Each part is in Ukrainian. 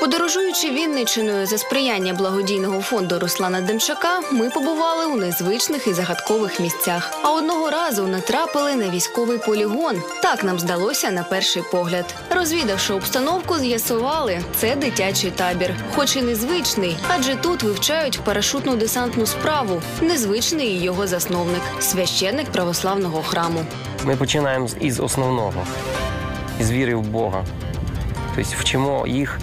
Подорожуючи Вінничиною за сприяння благодійного фонду Руслана Демчака, ми побували у незвичних і загадкових місцях. А одного разу натрапили на військовий полігон. Так нам здалося на перший погляд. Розвідавши обстановку, з'ясували, це дитячий табір, хоч і незвичний, адже тут вивчають парашутну десантну справу. Незвичний і його засновник, священник православного храму. Ми починаємо із основного, із віри в Бога. Тобто вчимо їх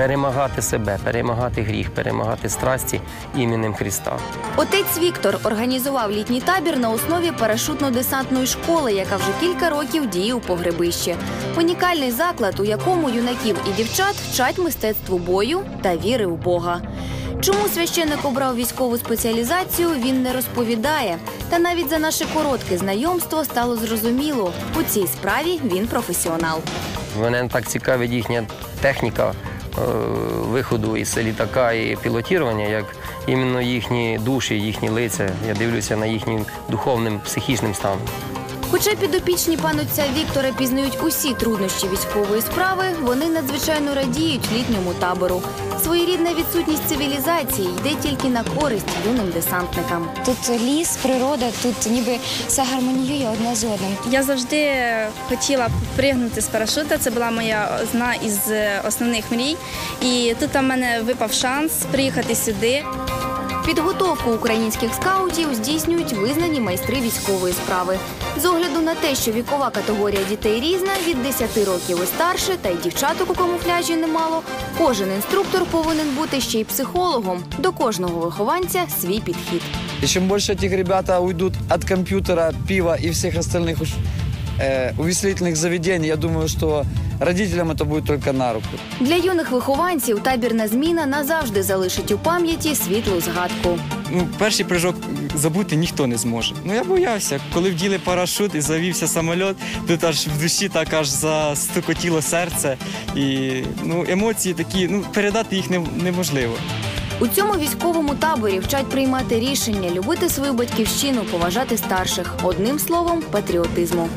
перемагати себе, перемагати гріх, перемагати страсті іменем Христа. Отець Віктор організував літній табір на основі парашутно-десантної школи, яка вже кілька років діє у погребищі. Унікальний заклад, у якому юнаків і дівчат вчать мистецтву бою та віри в Бога. Чому священник обрав військову спеціалізацію, він не розповідає. Та навіть за наше коротке знайомство стало зрозуміло, у цій справі він професіонал. Мене так цікавить їхня техніка виходу із літака і пілотування, як іменно їхні душі, їхні лиця. Я дивлюся на їхнім духовним, психічним станом. Хоча підопічні панотця Віктора пізнають усі труднощі військової справи, вони надзвичайно радіють літньому табору. Своєрідна відсутність цивілізації йде тільки на користь юним десантникам. Тут ліс, природа, тут ніби все гармоніює одне з одним. Я завжди хотіла пригнути з парашута. Це була моя одна із е, основних мрій. І тут у мене випав шанс приїхати сюди. Підготовку українських скаутів здійснюють визнані майстри військової справи. З огляду на те, що вікова категорія дітей різна від 10 років і старше, та й дівчаток у камуфляжі немало. Кожен инструктор повинен бути ще й психологом. До кожного вихованця свій підхід. И чем больше этих ребята уйдут от компьютера, пива и всех остальных уж, э, увеселительных заведений, я думаю, что родителям это будет только на руку. Для юних вихованців табірна зміна назавжди залишить у пам'яті світлу згадку. Ну, перший прыжок забути ніхто не зможе. Ну я боявся, коли вділи парашут і завівся самоліт, тут аж в душі так аж застукотіло серце. І ну, емоції такі, ну передати їх не- неможливо. У цьому військовому таборі вчать приймати рішення, любити свою батьківщину, поважати старших. Одним словом, патріотизму.